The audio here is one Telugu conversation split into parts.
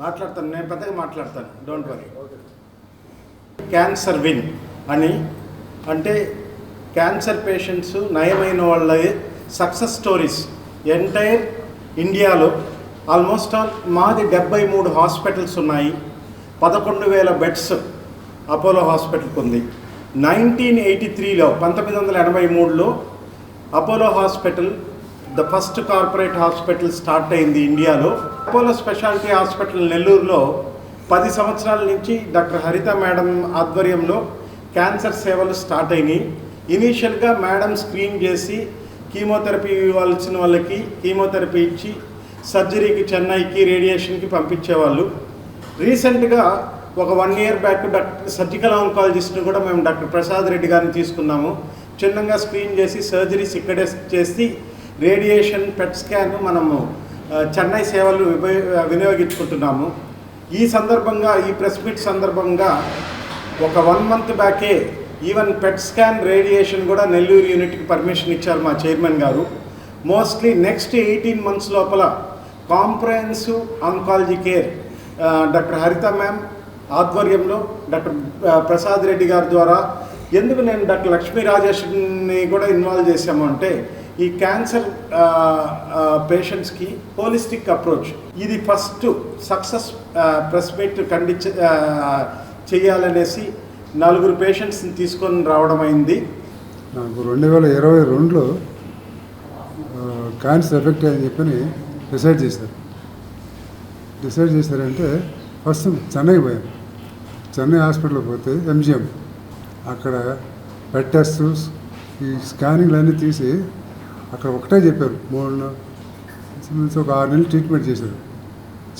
మాట్లాడతాను నేను పెద్దగా మాట్లాడతాను. డోంట్ వరీ క్యాన్సర్ విన్ అని. అంటే క్యాన్సర్ పేషెంట్స్ నయమైన వాళ్ళ సక్సెస్ స్టోరీస్ ఎంటైర్ ఇండియాలో ఆల్మోస్ట్ ఆల్ మాది డెబ్బై మూడు హాస్పిటల్స్ ఉన్నాయి. పదకొండు వేల బెడ్స్ అపోలో హాస్పిటల్కి ఉంది. నైన్టీన్ ఎయిటీ త్రీలో పంతొమ్మిది వందల ఎనభై మూడులో Apollo hospital the first corporate hospital start అయింది ఇండియాలో. అపోలో స్పెషాలిటీ హాస్పిటల్ నెల్లూరులో పది సంవత్సరాల నుంచి డాక్టర్ హరిత మేడం ఆధ్వర్యంలో క్యాన్సర్ సేవలు స్టార్ట్ అయినాయి. ఇనీషియల్గా మేడం స్క్రీన్ చేసి కీమోథెరపీ ఇవ్వాల్సిన వాళ్ళకి కీమోథెరపీ ఇచ్చి సర్జరీకి చెన్నైకి రేడియేషన్కి పంపించేవాళ్ళు. రీసెంట్గా ఒక one year back doctor surgical ఆంకాలజిస్ట్ని కూడా మేము డాక్టర్ ప్రసాద్ రెడ్డి గారిని తీసుకున్నాము. చిన్నగా స్క్రీన్ చేసి సర్జరీస్ ఇక్కడే చేసి రేడియేషన్ పెట్ స్కాన్ మనము చెన్నై సేవలు విప- వినియోగించుకుంటున్నాము. ఈ సందర్భంగా ఈ ప్రెస్ మీట్ సందర్భంగా ఒక వన్ మంత్ బ్యాకే ఈవెన్ పెట్ స్కాన్ రేడియేషన్ కూడా నెల్లూరు యూనిట్కి పర్మిషన్ ఇచ్చారు మా చైర్మన్ గారు. మోస్ట్లీ నెక్స్ట్ ఎయిటీన్ మంత్స్ లోపల comprehensive oncology care doctor Haritha ma'am ఆధ్వర్యంలో డాక్టర్ ప్రసాద్ రెడ్డి గారి ద్వారా. ఎందుకు నేను డాక్టర్ లక్ష్మీ రాజేష్ని కూడా ఇన్వాల్వ్ చేశాము అంటే ఈ క్యాన్సర్ పేషెంట్స్కి హోలిస్టిక్ అప్రోచ్. ఇది ఫస్ట్ సక్సెస్ ప్రెస్ మీట్ చేయాలనేసి నలుగురు పేషెంట్స్ని తీసుకొని రావడం అయింది. నాకు రెండు వేల ఇరవై రెండులో క్యాన్సర్ ఎఫెక్ట్ అని చెప్పని డిసైడ్ చేశారు. డిసైడ్ చేశారంటే ఫస్ట్ చెన్నై పోయాను చెన్నై హాస్పిటల్కి పోతే ఎంజిఎం. అక్కడ బెడ్ టెస్ట్ ఈ స్కానింగ్లు అన్నీ తీసి అక్కడ ఒకటే చెప్పారు మూడు నె- ఒక ఆరు నెలలు ట్రీట్మెంట్ చేశారు.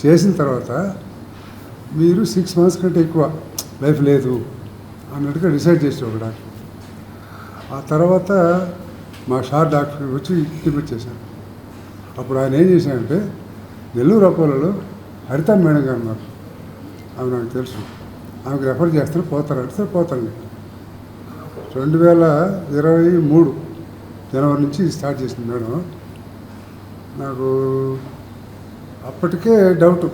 చేసిన తర్వాత మీరు సిక్స్ మంత్స్ కంటే ఎక్కువ లైఫ్ లేదు అన్నట్టుగా డిసైడ్ చేశారు ఒక డాక్టర్. ఆ తర్వాత మా షార్ డాక్టర్ వచ్చి ట్రీట్మెంట్ చేశారు. అప్పుడు ఆయన ఏం చేశారంటే నెల్లూరు అపోలలో హరిత మేడం గారు ఉన్నారు. ఆమె నాకు తెలుసు. ఆమెకు రెఫర్ చేస్తారు పోతారంటే అంటే పోతాను రెండు వేల ఇరవై మూడు జనవరి నుంచి స్టార్ట్ చేసింది మేడం. నాకు అప్పటికే డౌట్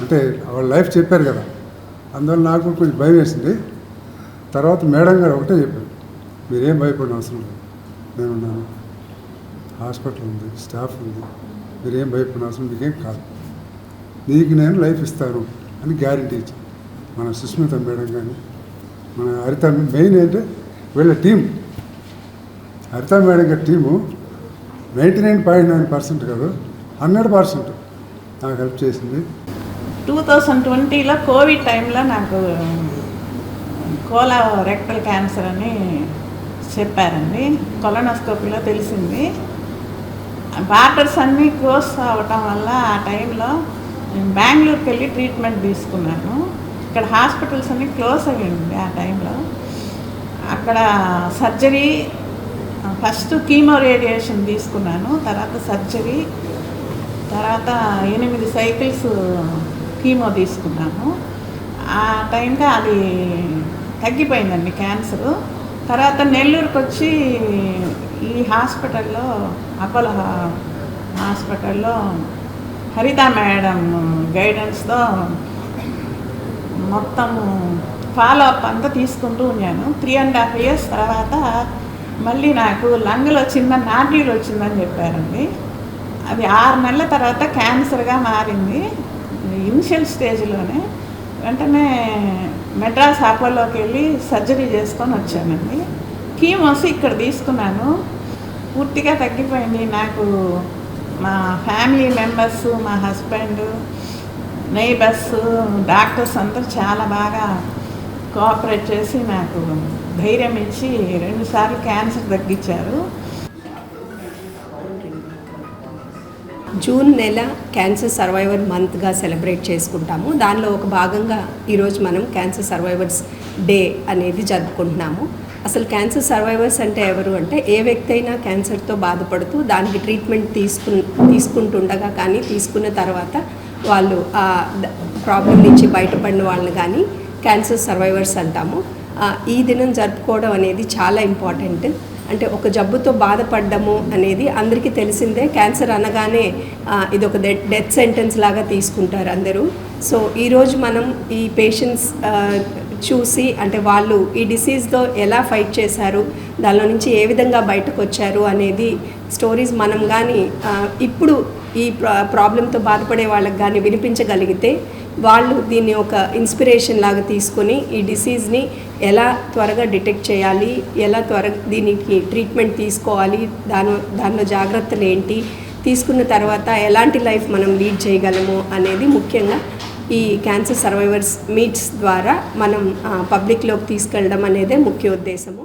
అంటే వాళ్ళ లైఫ్ చెప్పారు కదా. అందువల్ల నాకు కూడా కొంచెం భయం వేసింది. తర్వాత మేడం గారు ఒకటే చెప్పారు. మీరేం భయపడిన అవసరం లేదు. నేనున్నాను హాస్పిటల్ ఉంది స్టాఫ్ ఉంది. మీరేం భయపడిన అవసరం మీకేం కాదు. నీకు నేను లైఫ్ ఇస్తాను అని గ్యారంటీ ఇచ్చాను మన సుస్మిత మేడం కానీ మన హరిత మెయిన్ ఏంటంటే వీళ్ళ టీం హరిత మేడం గారి team ninety nine point nine percent కాదు హండ్రెడ్ పర్సెంట్ నాకు హెల్ప్ చేసింది. టూ థౌజండ్ ట్వంటీలో కోవిడ్ టైంలో నాకు కోలా రెక్టల్ క్యాన్సర్ అని చెప్పారండి. కొలనోస్కోపీలో తెలిసింది. బార్డర్స్ అన్నీ క్లోజ్ అవ్వటం వల్ల ఆ టైంలో నేను బెంగళూరుకి వెళ్ళి ట్రీట్మెంట్ తీసుకున్నాను. ఇక్కడ హాస్పిటల్స్ అన్నీ క్లోజ్ అయ్యండి ఆ టైంలో. అక్కడ సర్జరీ ఫస్ట్ కీమో రేడియేషన్ తీసుకున్నాను తర్వాత సర్జరీ తర్వాత ఎనిమిది సైకిల్స్ కీమో తీసుకున్నాము ఆ టైంకి అది తగ్గిపోయిందండి క్యాన్సర్. తర్వాత నెల్లూరుకి వచ్చి ఈ హాస్పిటల్లో అపోలో హాస్పిటల్లో హరిత మేడం గైడెన్స్తో మొత్తము ఫాలో అప్ అంతా తీసుకుంటూ ఉన్నాను. త్రీ అండ్ హాఫ్ ఇయర్స్ తర్వాత మళ్ళీ నాకు లంగ్లో చిన్న నాట్యూలు వచ్చిందని చెప్పారండి. అది ఆరు నెలల తర్వాత క్యాన్సర్గా మారింది. ఇనిషియల్ స్టేజ్లోనే వెంటనే మెడ్రాస్ అపోలోకి వెళ్ళి సర్జరీ చేసుకొని వచ్చానండి. కీమోస్ ఇక్కడ తీసుకున్నాను. పూర్తిగా తగ్గిపోయింది. నాకు మా ఫ్యామిలీ మెంబర్స్ మా హస్బెండ్ నైబర్స్ డాక్టర్స్ అందరూ చాలా బాగా కోఆపరేట్ చేసి నాకు ధైర్యం ఇచ్చి రెండుసార్లు క్యాన్సర్ తగ్గించారు. జూన్ నెల క్యాన్సర్ సర్వైవర్ మంత్గా సెలబ్రేట్ చేసుకుంటాము. దానిలో ఒక భాగంగా ఈరోజు మనం క్యాన్సర్ సర్వైవర్స్ డే అనేది జరుపుకుంటున్నాము. అసలు క్యాన్సర్ సర్వైవర్స్ అంటే ఎవరు అంటే ఏ వ్యక్తి అయినా క్యాన్సర్తో బాధపడుతూ దానికి ట్రీట్మెంట్ తీసుకు తీసుకుంటుండగా కానీ తీసుకున్న తర్వాత వాళ్ళు ఆ ప్రాబ్లం నుంచి బయటపడిన వాళ్ళని కానీ క్యాన్సర్ సర్వైవర్స్ అంటాము. ఈ దినం జరుపుకోవడం అనేది చాలా ఇంపార్టెంట్. అంటే ఒక జబ్బుతో బాధపడ్డము అనేది అందరికీ తెలిసిందే. క్యాన్సర్ అనగానే ఇది ఒక డెత్ డెత్ సెంటెన్స్ లాగా తీసుకుంటారు అందరూ. సో ఈరోజు మనం ఈ పేషెంట్స్ చూసి అంటే వాళ్ళు ఈ డిసీజ్తో ఎలా ఫైట్ చేశారు దానిలో నుంచి ఏ విధంగా బయటకు వచ్చారు అనేది స్టోరీస్ మనం కానీ ఇప్పుడు ఈ ప్రా ప్రాబ్లంతో బాధపడే వాళ్ళకి కానీ వినిపించగలిగితే వాళ్ళు దీన్ని ఒక ఇన్స్పిరేషన్ లాగా తీసుకొని ఈ డిసీజ్ని ఎలా త్వరగా డిటెక్ట్ చేయాలి ఎలా త్వర దీనికి ట్రీట్మెంట్ తీసుకోవాలి దాని దానిలో జాగ్రత్తలు ఏంటి తీసుకున్న తర్వాత ఎలాంటి లైఫ్ మనం లీడ్ చేయగలము అనేది ముఖ్యంగా ఈ క్యాన్సర్ సర్వైవర్స్ మీట్స్ ద్వారా మనం పబ్లిక్లోకి తీసుకెళ్ళడం అనేదే ముఖ్య ఉద్దేశము